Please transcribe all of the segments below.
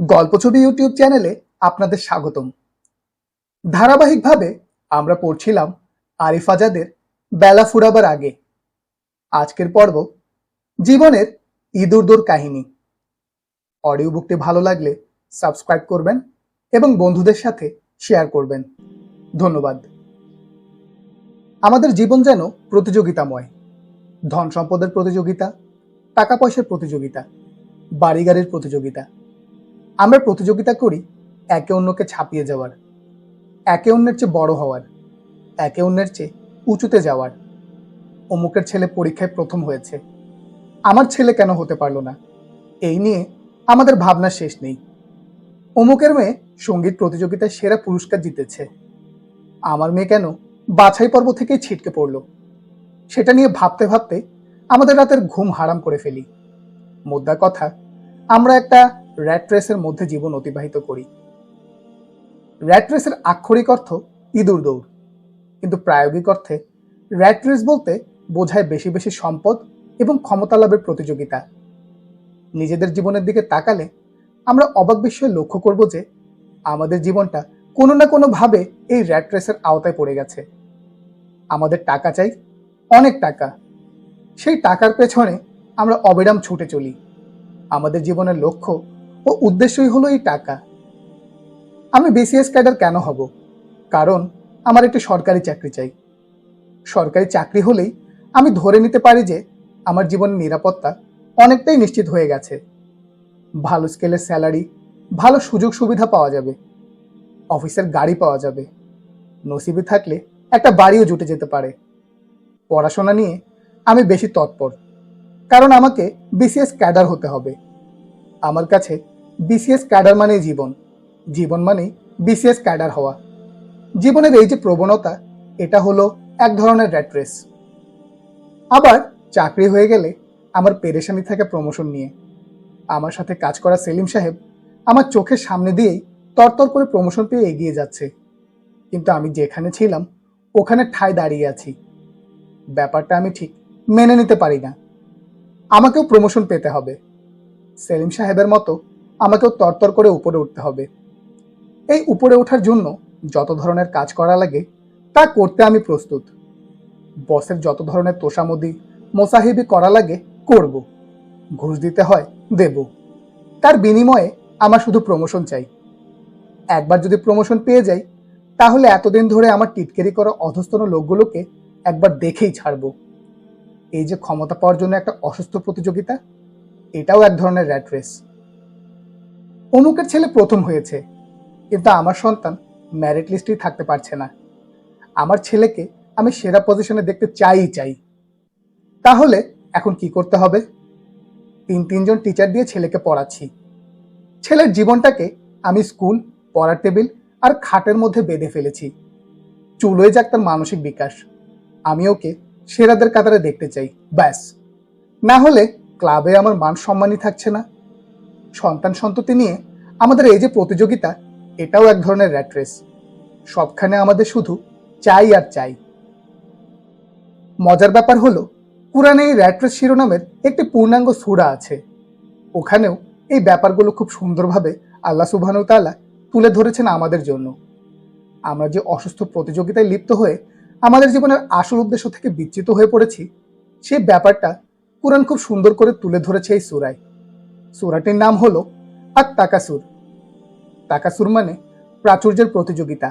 গল্প ছবি ইউটিউব চ্যানেলে আপনাদের স্বাগতম। ধারাবাহিকভাবে আমরা পড়ছিলাম আরিফ আজাদের বেলা ফুরাবার আগে। আজকের পর্ব জীবনের ইঁদুরদোর কাহিনী। অডিও বুকটি ভালো লাগলে সাবস্ক্রাইব করবেন এবং বন্ধুদের সাথে শেয়ার করবেন। ধন্যবাদ। আমাদের জীবন যেন প্রতিযোগিতাময়। ধন সম্পদের প্রতিযোগিতা, টাকা পয়সার প্রতিযোগিতা বাড়ি গাড়ির প্রতিযোগিতা আমরা প্রতিযোগিতা করি একে অন্যকে ছাপিয়ে যাওয়ার, একে অন্যের চেয়ে বড় হওয়ার, একে অন্যের চেয়ে উঁচুতে যাওয়ার। অমুকের ছেলে পরীক্ষায় প্রথম হয়েছে। আমার ছেলে কেন হতে পারল না? এই নিয়ে আমাদের ভাবনার শেষ নেই। অমুকের মেয়ে সংগীত প্রতিযোগিতায় সেরা পুরস্কার জিতেছে। আমার মেয়ে কেন বাছাই পর্ব থেকেই ছিটকে পড়ল? সেটা নিয়ে ভাবতে ভাবতে আমাদের রাতের ঘুম হারাম করে ফেলি। মোদ্দা কথা, আমরা একটা র্যাট রেসের মধ্যে জীবন অতিবাহিত করি। র্যাট রেসের আক্ষরিক অর্থ ইঁদুর দৌড়। কিন্তু প্রায়োগিক অর্থে র্যাট রেস বলতে বোঝায় বেশি বেশি সম্পদ এবং ক্ষমতা লাভের প্রতিযোগিতা। নিজেদের জীবনের দিকে তাকালে আমরা অবাক বিস্ময়ে লক্ষ্য করব যে আমাদের জীবনটা কোনো না কোনোভাবে এই র্যাট রেসের আওতায় পড়ে গেছে। আমাদের টাকা চাই, অনেক টাকা। সেই টাকার পেছনে আমরা অবিরাম ছুটে চলি। আমাদের জীবনের লক্ষ্য ও উদ্দেশ্যই হলো এই টাকা। আমি বিসিএস ক্যাডার কেন হব? কারণ আমার একটি সরকারি চাকরি চাই। সরকারি চাকরি হলেই আমি ধরে নিতে পারি যে আমার জীবনের নিরাপত্তা অনেকটাই নিশ্চিত হয়ে গেছে। ভালো স্কেলের স্যালারি ভালো সুযোগ সুবিধা পাওয়া যাবে। অফিসের গাড়ি পাওয়া যাবে। নসিবে থাকলে একটা বাড়িও জুটে যেতে পারে। পড়াশোনা নিয়ে আমি বেশি তৎপর। কারণ আমাকে বিসিএস ক্যাডার হতে হবে। আমার কাছে বিসিএস ক্যাডার মানেই জীবন। জীবন মানেই বিসিএস ক্যাডার হওয়া। জীবনের এই যে প্রবণতা, এটা হলো এক ধরনের র্যাট রেস। আবার চাকরি হয়ে গেলে আমার পেরেশানি থাকে প্রমোশন নিয়ে। আমার সাথে কাজ করা সেলিম সাহেব আমার চোখের সামনে দিয়েই তরতর করে প্রমোশন পেয়ে এগিয়ে যাচ্ছে। কিন্তু আমি যেখানে ছিলাম, ওখানে ঠায় দাঁড়িয়ে আছি। ব্যাপারটা আমি ঠিক মেনে নিতে পারি না। আমাকেও প্রমোশন পেতে হবে। সেলিম সাহেবের মতো আমাকেও তরতর করে উপরে উঠতে হবে। এই উপরে ওঠার জন্য যত ধরনের কাজ করা লাগে, তা করতে আমি প্রস্তুত। বসের যত ধরনের তোষামদি মোসাহিবি করা লাগে, করব। ঘুষ দিতে হয়, দেব। তার বিনিময়ে আমার শুধু প্রমোশন চাই। একবার যদি প্রমোশন পেয়ে যাই, তাহলে এতদিন ধরে আমার টিটকেরি করা অধস্তন লোকগুলোকে একবার দেখেই ছাড়বো। এই যে ক্ষমতা পাওয়ার জন্য একটা অসুস্থ প্রতিযোগিতা, এটাও এক ধরনের র্যাট রেস। অমুকের ছেলে প্রথম হয়েছে। কিন্তু আমার সন্তান ম্যারিট লিস্টেই থাকতে পারছে না। আমার ছেলেকে আমি সেরা পজিশনে দেখতে চাইই চাই। তাহলে এখন কি করতে হবে? তিন, তিনজন টিচার দিয়ে ছেলেকে পড়াচ্ছি। ছেলের জীবনটাকে আমি স্কুল পড়ার টেবিল আর খাটের মধ্যে বেঁধে ফেলেছি। চুলোয় যাক তার মানসিক বিকাশ। আমি ওকে সেরাদের কাতারে দেখতে চাই। ব্যাস। না হলে ক্লাবে আমার মান সম্মানই থাকছে না। সন্তান সন্ততি নিয়ে আমাদের এই যে প্রতিযোগিতা, এটাও এক ধরনের র্যাট রেস সবখানে আমাদের শুধু চাই আর চাই। মজার ব্যাপার হলো, কোরআনে এই র্যাট রেস শিরোনামের একটি পূর্ণাঙ্গ সুরা আছে। ওখানেও এই ব্যাপারগুলো খুব সুন্দরভাবে আল্লাহ সুবহানু তালা তুলে ধরেছেন আমাদের জন্য। আমরা যে অসুস্থ প্রতিযোগিতায় লিপ্ত হয়ে আমাদের জীবনের আসল উদ্দেশ্য থেকে বিচ্যুত হয়ে পড়েছি সেই ব্যাপারটা কোরআন খুব সুন্দর করে তুলে ধরেছে এই সুরায়। সুরাটির নাম হলো আর তাকাসুর তাকাসুর মানে প্রাচুর্যের প্রতিযোগিতা।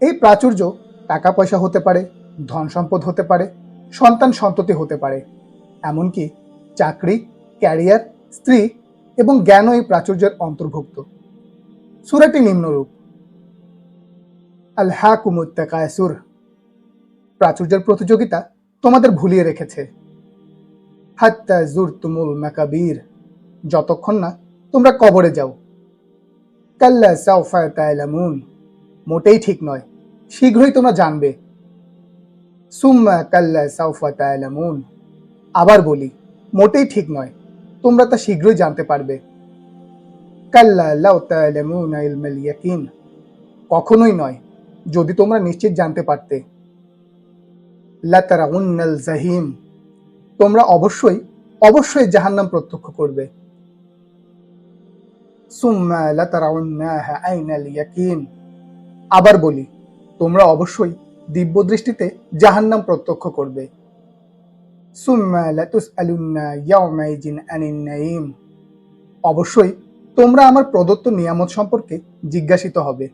এই প্রাচুর্য টাকা পয়সা হতে পারে ধন সম্পদ হতে পারে, সন্তান সন্ততি হতে পারে। এমনকি চাকরি, ক্যারিয়ার, স্ত্রী এবং জ্ঞানও এই প্রাচুর্যের অন্তর্ভুক্ত। সুরাটি নিম্নরূপ। আল হ্যাকুমুত্তাকায়সুর প্রাচুর্যের প্রতিযোগিতা তোমাদের ভুলিয়ে রেখেছে। হাত্তা জুর তুমুল মাকাবীর। যতক্ষণ না তোমরা কবরে যাও। কাল্লা মোটেই ঠিক নয়, শীঘ্রই তোমরা জানবে। সুম্মা কাল্লা সাউফা আবার বলি, মোটেই ঠিক নয়, তোমরা তা শীঘ্রই জানতে পারবে। কাল্লা ইয়াকিন। কখনোই নয়, যদি তোমরা নিশ্চিত জানতে পারতে। লাতারাউন্নাল জাহিম। তোমরা অবশ্যই অবশ্যই জাহান্নাম প্রত্যক্ষ করবে। আবার বলি, তোমরা অবশ্যই দিব্য দৃষ্টিতে জাহান্নাম প্রত্যক্ষ করবে। অবশ্যই তোমরা আমার প্রদত্ত নিয়ামত সম্পর্কে জিজ্ঞাসিত হবে।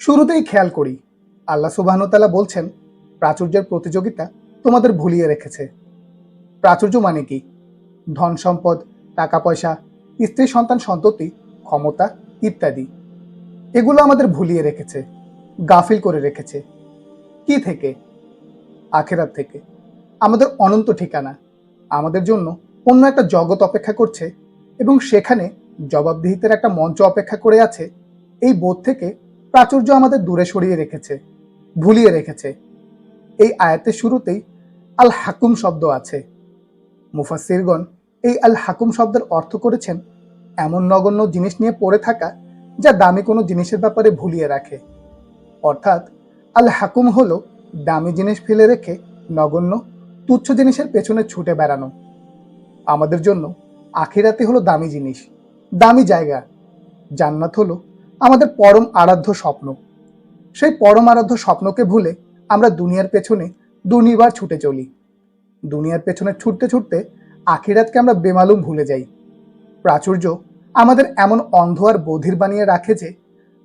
শুরুতেই খেয়াল করি, আল্লাহ সুবাহতালা বলছেন, প্রাচুর্যের প্রতিযোগিতা তোমাদের ভুলিয়ে রেখেছে। প্রাচুর্য মানে কি? ধন সম্পদ, টাকা পয়সা স্ত্রী, সন্তান, সন্ততি, ক্ষমতা ইত্যাদি। এগুলো আমাদের ভুলিয়ে রেখেছে, গাফিল করে রেখেছে। কি থেকে? আখেরাত থেকে। আমাদের অনন্ত ঠিকানা, আমাদের জন্য অন্য একটা জগৎ অপেক্ষা করছে এবং সেখানে জবাবদিহিতের একটা মঞ্চ অপেক্ষা করে আছে। এই বোধ থেকে প্রাচুর্য আমাদের দূরে সরিয়ে রেখেছে, ভুলিয়ে রেখেছে। এই আয়াতের শুরুতেই আল হাকুম শব্দ আছে। মুফাসিরগণ এই আল হাকুম শব্দের অর্থ করেছেন এমন নগণ্য জিনিস নিয়ে পড়ে থাকা যা দামি কোনো জিনিসের ব্যাপারে ভুলিয়ে রাখে। অর্থাৎ আল হাকুম হল দামি জিনিস ফেলে রেখে নগণ্য, তুচ্ছ জিনিসের পেছনে ছুটে বেড়ানো। আমাদের জন্য আখিরাতে হলো দামি জিনিস, দামি জায়গা। জান্নাত হলো আমাদের পরম আরাধ্য স্বপ্ন। সেই পরম আরাধ্য স্বপ্নকে ভুলে আমরা দুনিয়ার পেছনে দুনিবার ছুটে চলি। দুনিয়ার পেছনে ছুটতে ছুটতে আখিরাতকে আমরা বেমালুম ভুলে যাই। প্রাচুর্য আমাদের এমন অন্ধ আর বধির বানিয়ে রাখে যে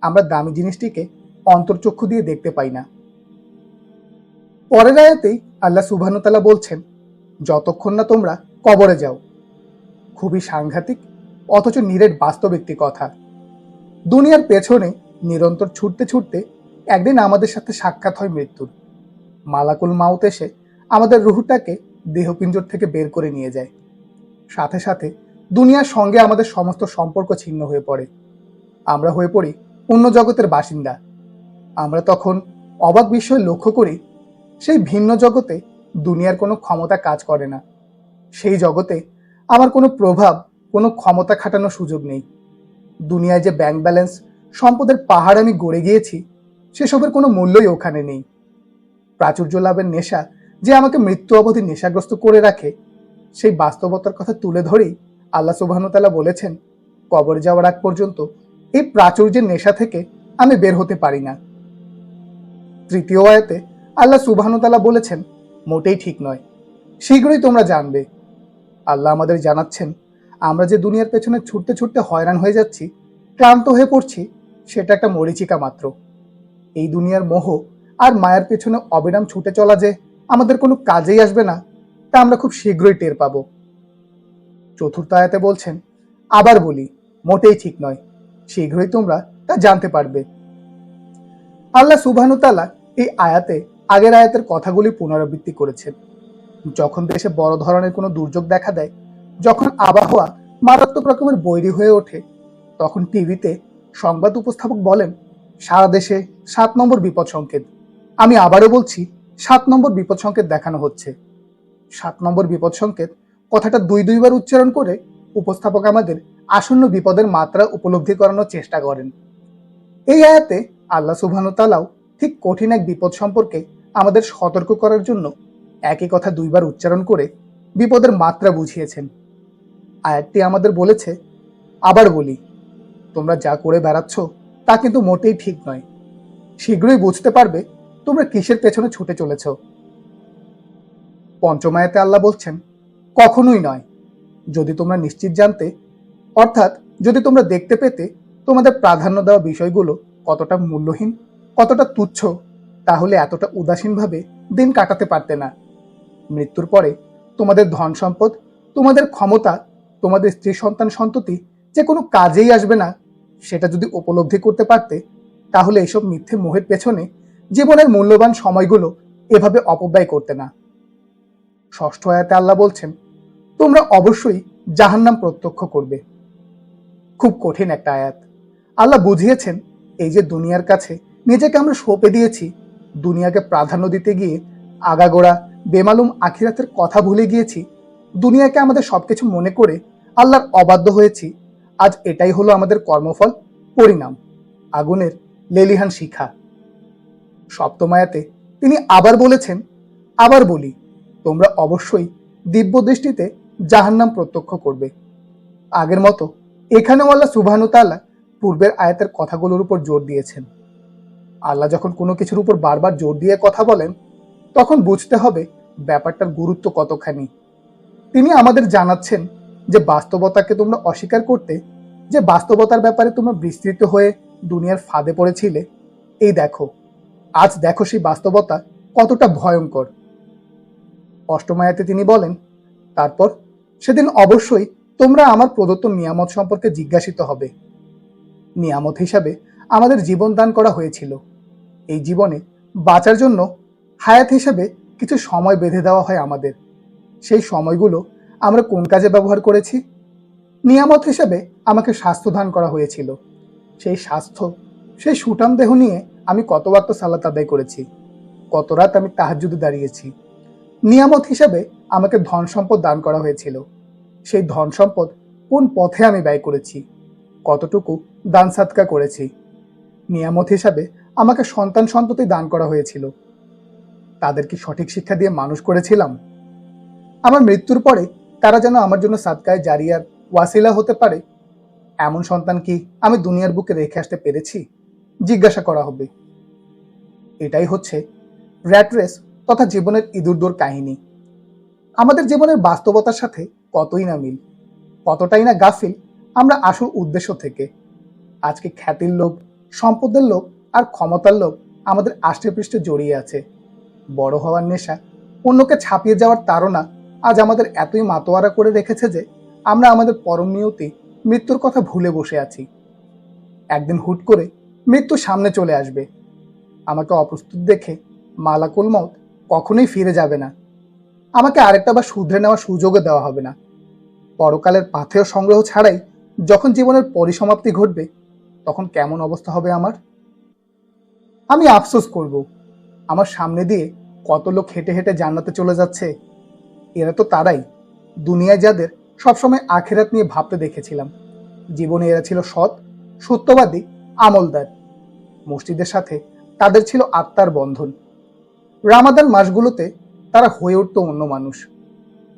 আমরা দামি জিনিসটিকে অন্তর্চক্ষু দিয়ে দেখতে পাই না। পরের আয়াতেই আল্লাহ সুবহানুতালা বলছেন, যতক্ষণ না তোমরা কবরে যাও। খুবই সাংঘাতিক, অথচ নিরেট বাস্তব একটি কথা। দুনিয়ার পেছনে নিরন্তর ছুটতে ছুটতে একদিন আমাদের সাথে সাক্ষাৎ হয় মৃত্যুর। মালাকুল মাউত এসে আমাদের রুহুটাকে দেহপিঞ্জর থেকে বের করে নিয়ে যায়। সাথে সাথে দুনিয়ার সঙ্গে আমাদের সমস্ত সম্পর্ক ছিন্ন হয়ে পড়ে। আমরা হয়ে পড়ি অন্য জগতের বাসিন্দা। আমরা তখন অবাক বিষয় লক্ষ্য করি, সেই ভিন্ন জগতে দুনিয়ার কোনো ক্ষমতা কাজ করে না। সেই জগতে আমার কোনো প্রভাব, কোনো ক্ষমতা খাটানোর সুযোগ নেই। দুনিয়ায় যে ব্যাংক ব্যালেন্স সম্পদের পাহাড় আমি গড়ে গিয়েছি, সেসবের কোনো মূল্যই ওখানে নেই। প্রাচুর্য লাভের নেশা যে আমাকে মৃত্যু অবধি নেশাগ্রস্ত করে রাখে, সেই বাস্তবতার কথা তুলে ধরেই আল্লাহ সুবাহতালা বলেছেন, কবরে যাওয়ার আগ পর্যন্ত এই প্রাচুর্যের নেশা থেকে আমি বের হতে পারি না। তৃতীয় আয়াতে আল্লাহ সুবাহতালা বলেছেন, মোটেই ঠিক নয়। শীঘ্রই তোমরা জানবে। আল্লাহ আমাদের জানাচ্ছেন, আমরা যে দুনিয়ার পেছনে ছুটতে ছুটতে হয়রান হয়ে যাচ্ছি, ক্লান্ত হয়ে পড়ছি, সেটা একটা মরিচিকা মাত্র। এই দুনিয়ার মোহ আর মায়ের পেছনে অবিরাম ছুটে চলা যে আমাদের কোনো কাজেই আসবে না, তা আমরা খুব শীঘ্রই টের পাব। চতুর্থ আয়াতে বলছেন, আবার বলি, মোটেই ঠিক নয়, শীঘ্রই তোমরা তা জানতে পারবে। আল্লাহ সুবাহানুতালা এই আয়াতে, আগের আয়াতের কথাগুলি পুনরাবৃত্তি করেছেন। যখন দেশে বড় ধরনের কোনো দুর্যোগ দেখা দেয়, যখন আবহাওয়া মারাত্মক রকমের বৈরী হয়ে ওঠে, তখন টিভিতে সংবাদ উপস্থাপক বলেন, সারা দেশে সাত নম্বর বিপদ সংকেত আমি আবারও বলছি সাত নম্বর বিপদ সংকেত দেখানো হচ্ছে। সাত নম্বর বিপদ সংকেত, কথাটা দুই দুইবার উচ্চারণ করে উপস্থাপক আমাদের আসন্ন বিপদের মাত্রা উপলব্ধি করানোর চেষ্টা করেন। এই আয়াতে আল্লাহ সুবহানুতালাও ঠিক কঠিন এক বিপদ সম্পর্কে আমাদের সতর্ক করার জন্য একই কথা দুইবার উচ্চারণ করে বিপদের মাত্রা বুঝিয়েছেন। আয়াতটি আমাদের বলেছে, আবার বলি, তোমরা যা করে বেড়াচ্ছ তা কিন্তু মোটেই ঠিক নয়। শীঘ্রই বুঝতে পারবে তোমরা কিসের পেছনে ছুটে চলেছ? পঞ্চমায়াতে আল্লাহ বলছেন, কখনোই নয়। যদি তোমরা নিশ্চিত জানতে, অর্থাৎ যদি তোমরা দেখতে পেতে, তোমাদের প্রাধান্য দেওয়া বিষয়গুলো কতটা মূল্যহীন, কতটা তুচ্ছ, তাহলে এতটা উদাসীনভাবে দিন কাটাতে পারতে না। মৃত্যুর পরে তোমাদের ধন সম্পদ, তোমাদের ক্ষমতা, তোমাদের স্ত্রী সন্তান সন্ততি যে কোনো কাজেই আসবে না, সেটা যদি উপলব্ধি করতে পারতে, তাহলে এসব মিথ্যে মোহের পেছনে জীবনের মূল্যবান সময়গুলো এভাবে অপব্যয় করতে না। ষষ্ঠ আয়াতে আল্লাহ বলছেন, তোমরা অবশ্যই জাহান্নাম প্রত্যক্ষ করবে। খুব কঠিন একটা আয়াত। আল্লাহ বুঝিয়েছেন, এই যে দুনিয়ার কাছে নিজেকে আমরা সঁপে দিয়েছি, দুনিয়াকে প্রাধান্য দিতে গিয়ে আগাগোড়া, বেমালুম আখিরাতের কথা ভুলে গিয়েছি, দুনিয়াকে আমাদের সবকিছু মনে করে আল্লাহর অবাধ্য হয়েছি, আজ এটাই হলো আমাদের কর্মফল, পরিণাম। আগুনের লেলিহান শিখা। সপ্তমায়াতে তিনি আবার বলেছেন, আবার বলি, তোমরা অবশ্যই দিব্য দৃষ্টিতে জাহান্নাম প্রত্যক্ষ করবে। আগের মতো এখানেও আল্লাহ সুবহানু তাআলা পূর্বের আয়াতের কথাগুলোর উপর জোর দিয়েছেন। আল্লাহ যখন কোনো কিছুর উপর বারবার জোর দিয়ে কথা বলেন, তখন বুঝতে হবে ব্যাপারটার গুরুত্ব কতখানি। তিনি আমাদের জানাচ্ছেন যে বাস্তবতাকে তোমরা অস্বীকার করতে, যে বাস্তবতার ব্যাপারে তোমরা বিস্তৃত হয়ে দুনিয়ার ফাঁদে পড়েছিলে, এই দেখো আজ দেখো সেই বাস্তবতা কতটা ভয়ঙ্কর। অষ্টমায়াতে তিনি বলেন, তারপর সেদিন অবশ্যই তোমরা আমার প্রদত্ত নিয়ামত সম্পর্কে জিজ্ঞাসিত হবে। নিয়ামত হিসাবে আমাদের জীবন দান করা হয়েছিল। এই জীবনে বাঁচার জন্য হায়াত হিসাবে কিছু সময় বেঁধে দেওয়া হয় আমাদের। সেই সময়গুলো আমরা কোন কাজে ব্যবহার করেছি? নিয়ামত হিসাবে আমাকে স্বাস্থ্য দান করা হয়েছিল। সেই স্বাস্থ্য, সেই সুটাম দেহ নিয়ে আমি কত ওয়াক্ত সালাত আদায় করেছি, কত রাত আমি তাহাজুদে দাঁড়িয়েছি। নিয়ামত হিসাবে আমাকে ধন সম্পদ দান করা হয়েছিল। সেই ধন সম্পদ কোন পথে আমি ব্যয় করেছি, কতটুকু দান সাতকা করেছি। নিয়ামত হিসাবে আমাকে সন্তান সন্ততি দান করা হয়েছিল। তাদের কি সঠিক শিক্ষা দিয়ে মানুষ করেছিলাম? আমার মৃত্যুর পরে তারা যেন আমার জন্য সাদকায় জারিয়ার ওয়াসিলা হতে পারে, এমন সন্তান কি আমি দুনিয়ার বুকে রেখে আসতে পেরেছি? জিজ্ঞাসা করা হবে। এটাই হচ্ছে র্যাট রেস তথা জীবনের ইঁদুরদোর কাহিনী। আমাদের জীবনের বাস্তবতার সাথে কতই না মিল, কতটাই না গাফিল আমরা আসল উদ্দেশ্য থেকে। আজকে খ্যাতির লোভ, সম্পদের লোভ আর ক্ষমতার লোভ আমাদের আষ্টে পৃষ্ঠে জড়িয়ে আছে। বড় হওয়ার নেশা, অন্যকে ছাপিয়ে যাওয়ার তাড়না আজ আমাদের এতই মাতোয়ারা করে রেখেছে যে আমরা আমাদের পরম নিয়তি মৃত্যুর কথা ভুলে বসে আছি। একদিন হুট করে মৃত্যু সামনে চলে আসবে। আমাকে অপ্রস্তুত দেখে মালাকুল মত কখনোই ফিরে যাবে না। আমাকে আরেকটা বার শুধরে নেওয়ার সুযোগও দেওয়া হবে না। পরকালের পাথেয় সংগ্রহ ছাড়াই যখন জীবনের পরিসমাপ্তি ঘটবে, তখন কেমন অবস্থা হবে আমার? আমি আফসোস করব। আমার সামনে দিয়ে কত লোক হেঁটে হেঁটে জান্নাতে চলে যাচ্ছে, এরা তো তারাই। দুনিয়ায় যাদের সবসময় আখেরাত নিয়ে ভাবতে দেখেছিলাম। জীবনে এরা ছিল সৎ, সত্যবাদী, আমলদার। মসজিদের সাথে তাদের ছিল আত্মার বন্ধন। রামাদান মাসগুলোতে তারা হয়ে উঠত অন্য মানুষ।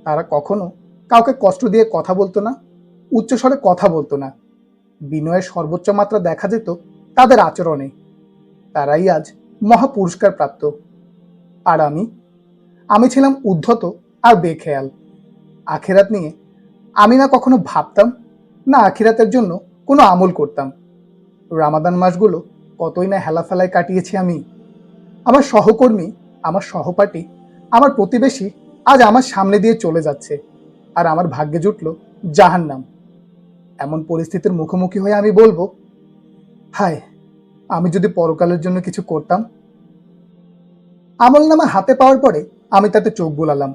তারা কখনো কাউকে কষ্ট দিয়ে কথা বলতো না, উচ্চস্বরে কথা বলতো না। বিনয়ের সর্বোচ্চ মাত্রা দেখা যেত তাদের আচরণে। তারাই আজ মহা পুরস্কার প্রাপ্ত। আর আমি? আমি ছিলাম উদ্ধত আর বেখেয়াল। আখেরাত নিয়ে আমি না কখনো ভাবতাম, না আখিরাতের জন্য কোনো আমল করতাম। রামাদান মাসগুলো কতই না হেলাফেলায় কাটিয়েছি আমি। আমার সহকর্মী, আমার সহপাঠী, আমার প্রতিবেশী আজ আমার সামনে দিয়ে চলে যাচ্ছে আর আমার ভাগ্যে জুটল জাহান্নাম। এমন পরিস্থিতির মুখোমুখি হয়ে আমি বলব, হায়, আমি যদি পরকালের জন্য কিছু করতাম? আমল নামা হাতে পাওয়ার পরে আমি তাতে চোখ বোলালাম।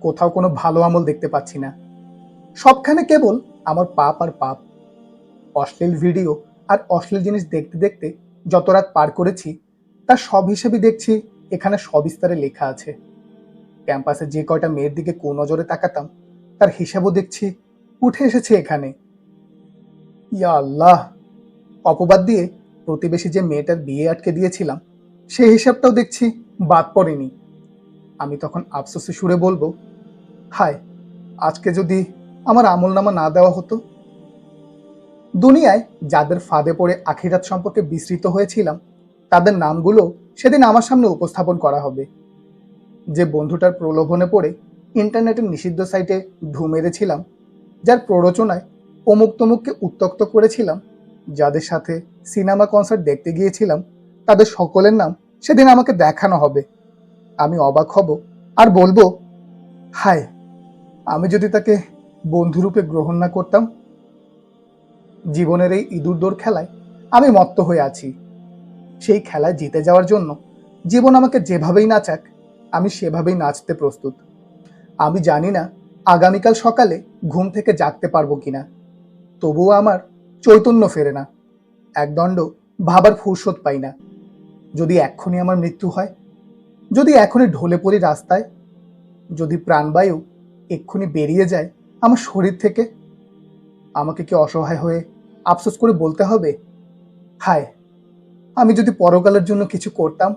কোথাও কোনো ভালো আমল দেখতে পাচ্ছি না। সবখানে কেবল আমার পাপ আর পাপ। অশ্লীল ভিডিও আর অশ্লীল জিনিস দেখতে দেখতে যত রাত পার করেছি, তার সব হিসেবে দেখছি এখানে সবিস্তারে লেখা আছে। ক্যাম্পাসে যে কয়টা মেয়ের দিকে কো নজরে তাকাতাম, তার হিসাবও দেখছি উঠে এসেছে এখানে। ইয়া আল্লাহ! অপবাদ দিয়ে প্রতিবেশী যে মেয়েটার বিয়ে আটকে দিয়েছিলাম, সেই হিসাবটাও দেখছি বাদ পড়েনি। আমি তখন আফসোসে সুরে বলব, হায়, আজকে যদি আমার আমল নামা না দেওয়া হতো দুনিয়ায় যাদের ফাঁদে পড়ে আখিরাত সম্পর্কে বিস্তৃত হয়েছিলাম, তাদের নামগুলো সেদিন আমার সামনে উপস্থাপন করা হবে। যে বন্ধুটার প্রলোভনে পড়ে ইন্টারনেটের নিষিদ্ধ সাইটে ঢু মেরেছিলাম, যার প্ররোচনায় অমুক তমুককে উত্তক্ত করেছিলাম, যাদের সাথে সিনেমা কনসার্ট দেখতে গিয়েছিলাম, তাদের সকলের নাম সেদিন আমাকে দেখানো হবে। আমি অবাক হব আর বলব, হায়, আমি যদি তাকে বন্ধুরূপে গ্রহণ না করতাম জীবনের এই ইঁদুর দৌড় খেলায় আমি মত্ত হয়ে আছি। সেই খেলায় জিতে যাওয়ার জন্য জীবন আমাকে যেভাবেই নাচাক, আমি সেভাবেই নাচতে প্রস্তুত। আমি জানি না আগামীকাল সকালে ঘুম থেকে জাগতে পারব কিনা। তবুও আমার চৈতন্য ফেরে না। একদণ্ড ভাবার ফুরসত পাই না। যদি এক্ষুনি আমার মৃত্যু হয়, যদি এখনই ঢলে পড়ি রাস্তায়, যদি প্রাণবায়ু এক্ষুনি বেরিয়ে যায় আমার শরীর থেকে, আমাকে কি অসহায় হয়ে আফসোস করে বলতে হবে হায় আমি যদি পরকালের জন্য কিছু করতাম